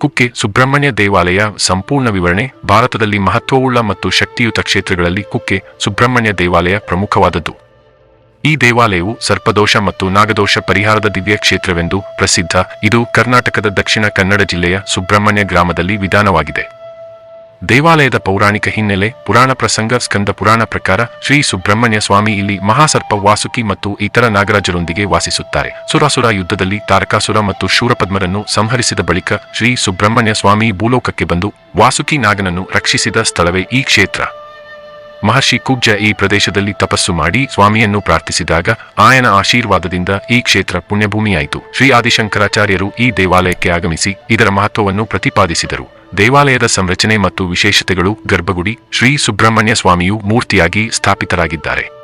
ಕುಕ್ಕೆ ಸುಬ್ರಹ್ಮಣ್ಯ ದೇವಾಲಯ ಸಂಪೂರ್ಣ ವಿವರಣೆ, ಭಾರತದಲ್ಲಿ ಮಹತ್ವವುಳ್ಳ ಮತ್ತು ಶಕ್ತಿಯುತ ಕ್ಷೇತ್ರಗಳಲ್ಲಿ ಕುಕ್ಕೆ ಸುಬ್ರಹ್ಮಣ್ಯ ದೇವಾಲಯ ಪ್ರಮುಖವಾದದ್ದು. ಈ ದೇವಾಲಯವು ಸರ್ಪದೋಷ ಮತ್ತು ನಾಗದೋಷ ಪರಿಹಾರದ ದಿವ್ಯ ಕ್ಷೇತ್ರವೆಂದು ಪ್ರಸಿದ್ಧ. ಇದು ಕರ್ನಾಟಕದ ದಕ್ಷಿಣ ಕನ್ನಡ ಜಿಲ್ಲೆಯ ಸುಬ್ರಹ್ಮಣ್ಯ ಗ್ರಾಮದಲ್ಲಿ ವಿಧಾನವಾಗಿದೆ. ದೇವಾಲಯದ ಪೌರಾಣಿಕ ಹಿನ್ನೆಲೆ, ಪುರಾಣ ಪ್ರಸಂಗ, ಸ್ಕಂದ ಪುರಾಣ ಪ್ರಕಾರ ಶ್ರೀ ಸುಬ್ರಹ್ಮಣ್ಯ ಸ್ವಾಮಿ ಇಲ್ಲಿ ಮಹಾಸರ್ಪ ವಾಸುಕಿ ಮತ್ತು ಇತರ ನಾಗರಾಜರೊಂದಿಗೆ ವಾಸಿಸುತ್ತಾರೆ. ಸುರಾಸುರ ಯುದ್ಧದಲ್ಲಿ ತಾರಕಾಸುರ ಮತ್ತು ಶೂರಪದ್ಮರನ್ನು ಸಂಹರಿಸಿದ ಬಳಿಕ ಶ್ರೀ ಸುಬ್ರಹ್ಮಣ್ಯ ಸ್ವಾಮಿ ಭೂಲೋಕಕ್ಕೆ ಬಂದು ವಾಸುಕಿ ನಾಗನನ್ನು ರಕ್ಷಿಸಿದ ಸ್ಥಳವೇ ಈ ಕ್ಷೇತ್ರ. ಮಹರ್ಷಿ ಕುಬ್ಜ ಈ ಪ್ರದೇಶದಲ್ಲಿ ತಪಸ್ಸು ಮಾಡಿ ಸ್ವಾಮಿಯನ್ನು ಪ್ರಾರ್ಥಿಸಿದಾಗ ಆಯನ ಆಶೀರ್ವಾದದಿಂದ ಈ ಕ್ಷೇತ್ರ ಪುಣ್ಯಭೂಮಿಯಾಯಿತು. ಶ್ರೀ ಆದಿಶಂಕರಾಚಾರ್ಯರು ಈ ದೇವಾಲಯಕ್ಕೆ ಆಗಮಿಸಿ ಇದರ ಮಹತ್ವವನ್ನು ಪ್ರತಿಪಾದಿಸಿದರು. ದೇವಾಲಯದ ಸಂರಚನೆ ಮತ್ತು ವಿಶೇಷತೆಗಳು ಗರ್ಭಗುಡಿ ಶ್ರೀ ಸುಬ್ರಹ್ಮಣ್ಯ ಸ್ವಾಮಿಯು ಮೂರ್ತಿಯಾಗಿ ಸ್ಥಾಪಿತರಾಗಿದ್ದಾರೆ.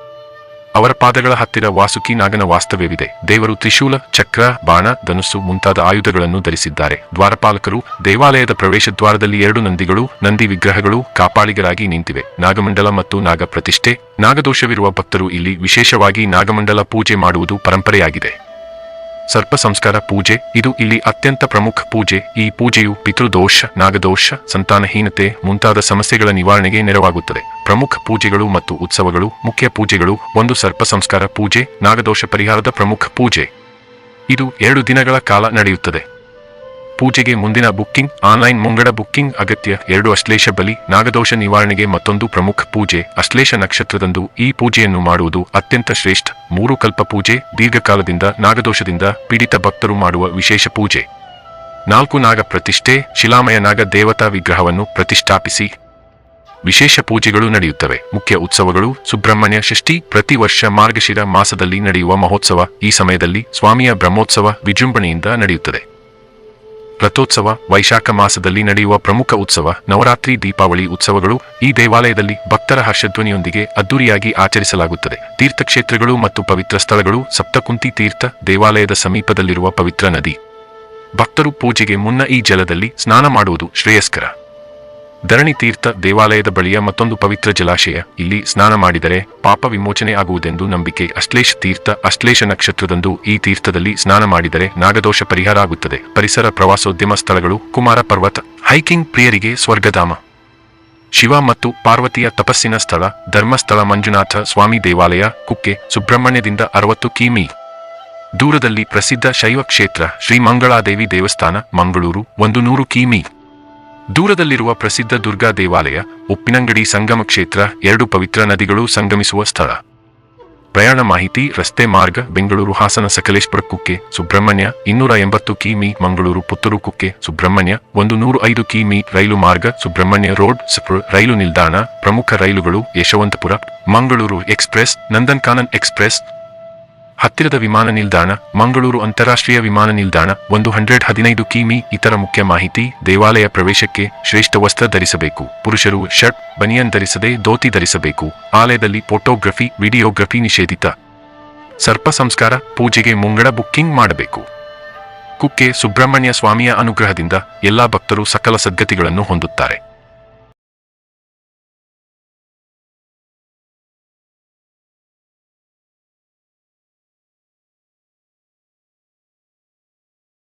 ಅವರ ಪಾದಗಳ ಹತ್ತಿರ ವಾಸುಕಿ ನಾಗನ ವಾಸ್ತವ್ಯವಿದೆ. ದೇವರು ತ್ರಿಶೂಲ, ಚಕ್ರ, ಬಾಣ, ಧನುಸ್ಸು ಮುಂತಾದ ಆಯುಧಗಳನ್ನು ಧರಿಸಿದ್ದಾರೆ. ದ್ವಾರಪಾಲಕರು ದೇವಾಲಯದ ಪ್ರವೇಶ ದ್ವಾರದಲ್ಲಿ ಎರಡು ನಂದಿಗಳು, ನಂದಿ ವಿಗ್ರಹಗಳು ಕಾಪಾಳಿಗರಾಗಿ ನಿಂತಿವೆ. ನಾಗಮಂಡಲ ಮತ್ತು ನಾಗ ಪ್ರತಿಷ್ಠೆ ನಾಗದೋಷವಿರುವ ಭಕ್ತರು ಇಲ್ಲಿ ವಿಶೇಷವಾಗಿ ನಾಗಮಂಡಲ ಪೂಜೆ ಮಾಡುವುದು ಪರಂಪರೆಯಾಗಿದೆ. ಸರ್ಪ ಸಂಸ್ಕಾರ, ಪೂಜೆ. ಇದು ಇಲ್ಲಿ ಅತ್ಯಂತ ಪ್ರಮುಖ ಪೂಜೆ. ಈ ಪೂಜೆಯು ಪಿತೃದೋಷ, ನಾಗದೋಷ, ಸಂತಾನಹೀನತೆ ಮುಂತಾದ ಸಮಸ್ಯೆಗಳ ನಿವಾರಣೆಗೆ ನೆರವಾಗುತ್ತದೆ. ಪ್ರಮುಖ ಪೂಜೆಗಳು ಮತ್ತು ಉತ್ಸವಗಳು, ಮುಖ್ಯ ಪೂಜೆಗಳು, ಒಂದು ಸರ್ಪ ಸಂಸ್ಕಾರ, ಪೂಜೆ, ನಾಗದೋಷ ಪರಿಹಾರದ ಪ್ರಮುಖ ಪೂಜೆ. ಇದು ಎರಡು ದಿನಗಳ ಕಾಲ ನಡೆಯುತ್ತದೆ. ಪೂಜೆಗೆ ಮುಂದಿನ ಬುಕ್ಕಿಂಗ್, ಆನ್ಲೈನ್ ಮುಂಗಡ ಬುಕ್ಕಿಂಗ್ ಅಗತ್ಯ. ಎರಡು ಅಶ್ಲೇಷ ಬಲಿ, ನಾಗದೋಷ ನಿವಾರಣೆಗೆ ಮತ್ತೊಂದು ಪ್ರಮುಖ ಪೂಜೆ. ಅಶ್ಲೇಷ ನಕ್ಷತ್ರದಂದು ಈ ಪೂಜೆಯನ್ನು ಮಾಡುವುದು ಅತ್ಯಂತ ಶ್ರೇಷ್ಠ. ಮೂರು ಕಲ್ಪ ಪೂಜೆ, ದೀರ್ಘಕಾಲದಿಂದ ನಾಗದೋಷದಿಂದ ಪೀಡಿತ ಭಕ್ತರು ಮಾಡುವ ವಿಶೇಷ ಪೂಜೆ. ನಾಲ್ಕು ನಾಗ ಪ್ರತಿಷ್ಠೆ, ಶಿಲಾಮಯ ನಾಗ ದೇವತಾ ವಿಗ್ರಹವನ್ನು ಪ್ರತಿಷ್ಠಾಪಿಸಿ. ವಿಶೇಷ ಪೂಜೆಗಳು ನಡೆಯುತ್ತವೆ. ಮುಖ್ಯ ಉತ್ಸವಗಳು, ಸುಬ್ರಹ್ಮಣ್ಯ ಷಷ್ಠಿ, ಪ್ರತಿ ವರ್ಷ ಮಾರ್ಗಶಿರ ಮಾಸದಲ್ಲಿ ನಡೆಯುವ ಮಹೋತ್ಸವ. ಈ ಸಮಯದಲ್ಲಿ ಸ್ವಾಮಿಯ ಬ್ರಹ್ಮೋತ್ಸವ ವಿಜೃಂಭಣೆಯಿಂದ ನಡೆಯುತ್ತದೆ. ರಥೋತ್ಸವ, ವೈಶಾಖ ಮಾಸದಲ್ಲಿ ನಡೆಯುವ ಪ್ರಮುಖ ಉತ್ಸವ, ನವರಾತ್ರಿ, ದೀಪಾವಳಿ ಉತ್ಸವಗಳು ಈ ದೇವಾಲಯದಲ್ಲಿ ಭಕ್ತರ ಹರ್ಷಧ್ವನಿಯೊಂದಿಗೆ ಅದ್ದೂರಿಯಾಗಿ ಆಚರಿಸಲಾಗುತ್ತದೆ. ತೀರ್ಥಕ್ಷೇತ್ರಗಳು ಮತ್ತು ಪವಿತ್ರ ಸ್ಥಳಗಳು, ಸಪ್ತಕುಂತಿ ತೀರ್ಥ ದೇವಾಲಯದ ಸಮೀಪದಲ್ಲಿರುವ ಪವಿತ್ರ ನದಿ. ಭಕ್ತರು ಪೂಜೆಗೆ ಮುನ್ನ ಈ ಜಲದಲ್ಲಿ ಸ್ನಾನ ಮಾಡುವುದು ಶ್ರೇಯಸ್ಕರ. ಧರಣಿ ತೀರ್ಥ ದೇವಾಲಯದ ಬಳಿಯ ಮತ್ತೊಂದು ಪವಿತ್ರ ಜಲಾಶಯ. ಇಲ್ಲಿ ಸ್ನಾನ ಮಾಡಿದರೆ ಪಾಪ ವಿಮೋಚನೆ ಆಗುವುದೆಂದು ನಂಬಿಕೆ. ಅಶ್ಲೇಷ ತೀರ್ಥ, ಅಶ್ಲೇಷ ನಕ್ಷತ್ರದಂದು ಈ ತೀರ್ಥದಲ್ಲಿ ಸ್ನಾನ ಮಾಡಿದರೆ ನಾಗದೋಷ ಪರಿಹಾರ ಆಗುತ್ತದೆ. ಪರಿಸರ ಪ್ರವಾಸೋದ್ಯಮ ಸ್ಥಳಗಳು ಕುಮಾರ ಪರ್ವತ, ಹೈಕಿಂಗ್ ಪ್ರಿಯರಿಗೆ ಸ್ವರ್ಗಧಾಮ. ಶಿವ ಮತ್ತು ಪಾರ್ವತಿಯ ತಪಸ್ಸಿನ ಸ್ಥಳ, ಧರ್ಮಸ್ಥಳ ಮಂಜುನಾಥ ಸ್ವಾಮಿ ದೇವಾಲಯ, ಕುಕ್ಕೆ, ಸುಬ್ರಹ್ಮಣ್ಯದಿಂದ ಅರವತ್ತು ಕಿಮಿ. ದೂರದಲ್ಲಿ ಪ್ರಸಿದ್ಧ ಶೈವ ಕ್ಷೇತ್ರ ಶ್ರೀ ಮಂಗಳಾದೇವಿ ದೇವಸ್ಥಾನ, ಮಂಗಳೂರು, ಒಂದು ನೂರು ಕಿಮಿ. ದೂರದಲ್ಲಿರುವ ಪ್ರಸಿದ್ಧ ದುರ್ಗಾ ದೇವಾಲಯ, ಉಪ್ಪಿನಂಗಡಿ ಸಂಗಮ ಕ್ಷೇತ್ರ, ಎರಡು ಪವಿತ್ರ ನದಿಗಳು ಸಂಗಮಿಸುವ ಸ್ಥಳ. ಪ್ರಯಾಣ ಮಾಹಿತಿ, ರಸ್ತೆ ಮಾರ್ಗ, ಬೆಂಗಳೂರು ಹಾಸನ ಸಕಲೇಶ್ಪುರ ಕುಕ್ಕೆ, ಸುಬ್ರಹ್ಮಣ್ಯ ಇನ್ನೂರ ಎಂಬತ್ತು ಕಿಮಿ, ಮಂಗಳೂರು ಪುತ್ತೂರು ಕುಕ್ಕೆ, ಸುಬ್ರಹ್ಮಣ್ಯ ಒಂದು ನೂರು ಐದು ಕಿಮಿ, ರೈಲು ಮಾರ್ಗ, ಸುಬ್ರಹ್ಮಣ್ಯ ರೋಡ್ ರೈಲು ನಿಲ್ದಾಣ, ಪ್ರಮುಖ ರೈಲುಗಳು ಯಶವಂತಪುರ, ಮಂಗಳೂರು ಎಕ್ಸ್ಪ್ರೆಸ್, ನಂದನ್ಕಾನನ್ ಎಕ್ಸ್ಪ್ರೆಸ್ ಹತ್ತಿರದ ವಿಮಾನ ನಿಲ್ದಾಣ, ಮಂಗಳೂರು ಅಂತಾರಾಷ್ಟ್ರೀಯ ವಿಮಾನ ನಿಲ್ದಾಣ, ಒಂದು ಹಂಡ್ರೆಡ್ ಹದಿನೈದು ಕಿಮಿ, ಇತರ ಮುಖ್ಯ ಮಾಹಿತಿ, ದೇವಾಲಯ ಪ್ರವೇಶಕ್ಕೆ ಶ್ರೇಷ್ಠ ವಸ್ತ್ರ ಧರಿಸಬೇಕು, ಪುರುಷರು ಶರ್ಟ್, ಬನಿಯನ್ ಧರಿಸದೆ ಧೋತಿ ಧರಿಸಬೇಕು, ಆಲಯದಲ್ಲಿ ಫೋಟೋಗ್ರಫಿ, ವಿಡಿಯೋಗ್ರಫಿ ನಿಷೇಧಿತ. ಸರ್ಪ ಸಂಸ್ಕಾರ, ಪೂಜೆಗೆ ಮುಂಗಡ ಬುಕ್ಕಿಂಗ್ ಮಾಡಬೇಕು. ಕುಕ್ಕೆ ಸುಬ್ರಹ್ಮಣ್ಯ ಸ್ವಾಮಿಯ ಅನುಗ್ರಹದಿಂದ ಎಲ್ಲಾ ಭಕ್ತರು ಸಕಲ ಸದ್ಗತಿಗಳನ್ನು ಹೊಂದುತ್ತಾರೆ.